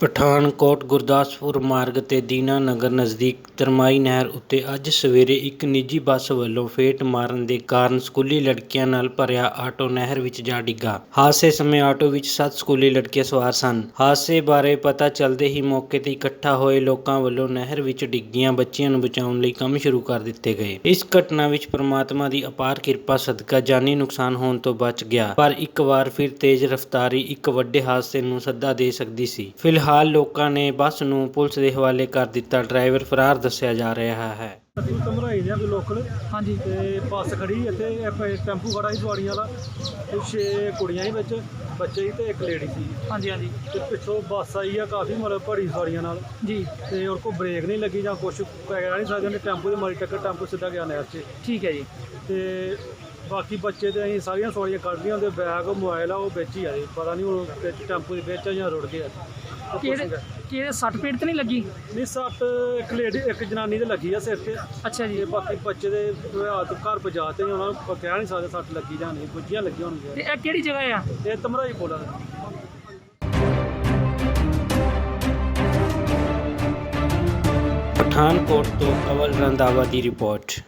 ਪਠਾਨਕੋਟ ਗੁਰਦਾਸਪੁਰ ਮਾਰਗ ਤੇ ਦੀਨਾ ਨਗਰ ਨਜ਼ਦੀਕ ਤਰਮਾਈ ਨਹਿਰ ਉੱਤੇ ਅੱਜ ਸਵੇਰੇ ਇੱਕ ਨਿੱਜੀ ਬੱਸ ਵੱਲੋਂ ਫੇਟ ਮਾਰਨ ਦੇ ਕਾਰਨ ਸਕੂਲੀ ਲੜਕੀਆਂ ਨਾਲ ਭਰਿਆ ਆਟੋ ਨਹਿਰ ਵਿੱਚ ਜਾ ਡਿੱਗਾ। ਹਾਦਸੇ ਸਮੇਂ ਆਟੋ ਵਿੱਚ ਸੱਤ ਸਕੂਲੀ ਲੜਕੀਆਂ ਸਵਾਰ ਸਨ। ਹਾਦਸੇ ਬਾਰੇ ਪਤਾ ਚੱਲਦੇ ਹੀ ਮੌਕੇ ਤੇ ਇਕੱਠਾ ਹੋਏ ਲੋਕਾਂ ਵੱਲੋਂ ਨਹਿਰ ਵਿੱਚ ਡਿੱਗੀਆਂ ਬੱਚੀਆਂ ਨੂੰ ਬਚਾਉਣ ਲਈ ਕੰਮ ਸ਼ੁਰੂ ਕਰ ਦਿੱਤੇ ਗਏ। ਇਸ ਘਟਨਾ ਵਿੱਚ ਪ੍ਰਮਾਤਮਾ ਦੀ ਅਪਾਰ ਕਿਰਪਾ, ਸਦਕਾ ਜਾਨੀ ਨੁਕਸਾਨ ਹੋਣ ਤੋਂ ਬਚ ਗਿਆ, ਪਰ ਇੱਕ ਵਾਰ ਫਿਰ ਤੇਜ਼ ਰਫ਼ਤਾਰੀ ਇੱਕ ਵੱਡੇ ਹਾਦਸੇ ਨੂੰ ਸੱਦਾ ਦੇ ਸਕਦੀ ਸੀ। ਫਿਲਹਾਲ ਲੋਕਾਂ ਨੇ ਬੱਸ ਨੂੰ ਪੁਲਿਸ ਦੇ ਹਵਾਲੇ ਕਰ ਦਿੱਤਾ। ਡਰਾਈਵਰ ਫਰਾਰ ਦੱਸਿਆ ਜਾ ਰਿਹਾ ਹੈ। ਅਸੀਂ ਘਮਰਾਈ ਦੇ ਆ ਲੋਕਲ ਹਾਂਜੀ। ਤੇ ਬੱਸ ਖੜੀ ਇੱਥੇ ਇਹ ਟੈਂਪੂ ਖੜਾ ਸੀ ਸਵਾਰੀਆਂ ਵਾਲਾ। ਤੇ ਛੇ ਕੁੜੀਆਂ ਸੀ ਵਿੱਚ ਬੱਚੇ ਸੀ ਤੇ ਇੱਕ ਲੇਡੀ ਸੀ। ਹਾਂਜੀ ਹਾਂਜੀ। ਤੇ ਪਿੱਛੋਂ ਬੱਸ ਆਈ ਆ ਕਾਫੀ ਮਤਲਬ ਭਰੀ ਸਵਾਰੀਆਂ ਨਾਲ। ਜੀ। ਤੇ ਉਹ ਕੋ ਬ੍ਰੇਕ ਨਹੀਂ ਲੱਗੀ ਜਾਂ ਕੁਝ ਕਹਿ ਨਹੀਂ ਸਕਦੇ। ਉਹਨੇ ਟੈਂਪੂ ਦੇ ਮਾਰੀ ਟੱਕਰ ਟੈਂਪੂ ਸਿੱਧਾ ਗਿਆ ਨਹਿਰ 'ਚ। ਠੀਕ ਹੈ ਜੀ। ਤੇ ਬਾਕੀ ਬੱਚੇ ਤੇ ਅਸੀਂ ਸਾਰੀਆਂ ਸਵਾਰੀਆਂ ਕੱਢ ਲਈਆਂ ਉਹਦੇ ਬੈਗ ਮੋਬਾਈਲ ਆ ਉਹ ਵਿੱਚ ਹੀ ਆ ਜੀ। ਪਤਾ ਨਹੀਂ ਉਹ ਟੈਂਪੂ ਦੇ ਵਿੱਚ ਆ ਜਾਂ ਰੁੜ ਗਏ ਆ ਉਹ ਕੁਛ ਕਿਹੜੇ ਕਿਹੜੇ ਸੱਟ ਪੇਟ ਤੇ ਨਹੀਂ ਲੱਗੀ? ਨਹੀਂ ਸੱਟ ਇੱਕ ਲੇਡੀ ਇੱਕ ਜਨਾਨੀ ਦੇ ਲੱਗੀ ਆ ਸਿਰ ਤੇ। ਅੱਛਾ ਜੀ। ਤੇ ਬਾਕੀ ਬੱਚੇ ਦੇ ਹਾਲਤ ਘਰ ਪਹੁੰਚਾ ਤੇ ਉਹਨਾਂ ਨੂੰ ਕਹਿ ਨਹੀਂ ਸਕਦੇ ਸੱਟ ਲੱਗੀ ਜਾਂ ਨਹੀਂ ਗੁੱਜੀਆਂ ਲੱਗੀਆਂ ਤੇ ਹੋਣਗੀਆਂ ਇਹ ਕਿਹੜੀ ਜਗ੍ਹਾ ਆ? ਇਹ ਤਮਰਾਈ ਕੋਲਾ ਪਠਾਨਕੋਟ ਤੋਂ ਅਵਲ ਰੰਧਾਵਾ ਦੀ ਰਿਪੋਰਟ।